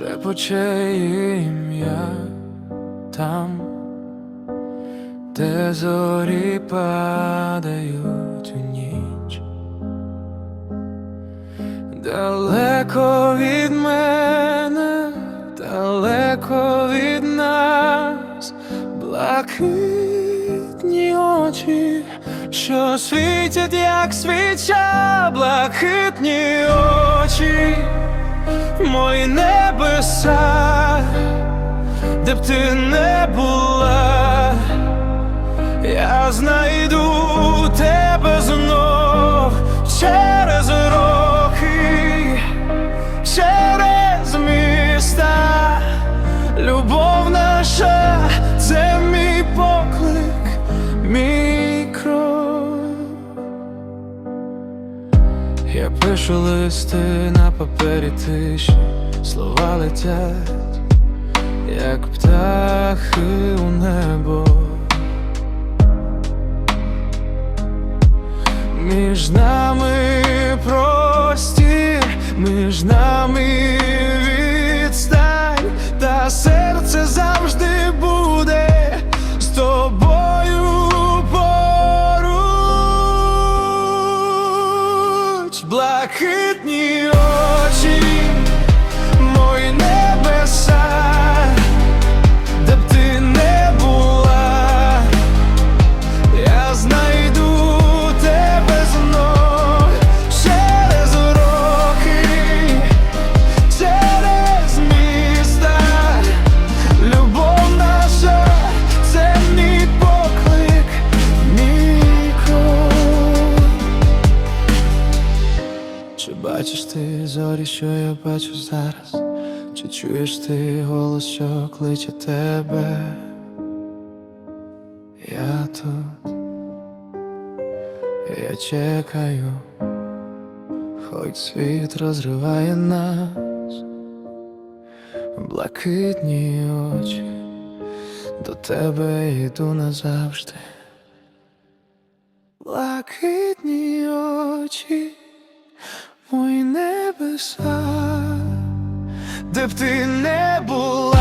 шепоче ім'я там, де зорі падають у ніч. Далеко від мене, далеко від нас, блакитні очі, що світять, як свіча, блакитні очі, мої небеса, де б ти не була, я знайду пишу листи на папері тиші, слова летять, як птахи у небо. Між нами простір, між нами could Чи бачиш ти зорі, що я бачу зараз? Чи чуєш ти голос, що кличе тебе? Я тут, я чекаю, хоч світ розриває нас, блакитні очі, до тебе йду назавжди. Блакитні очі, мої небеса, де б ти не була.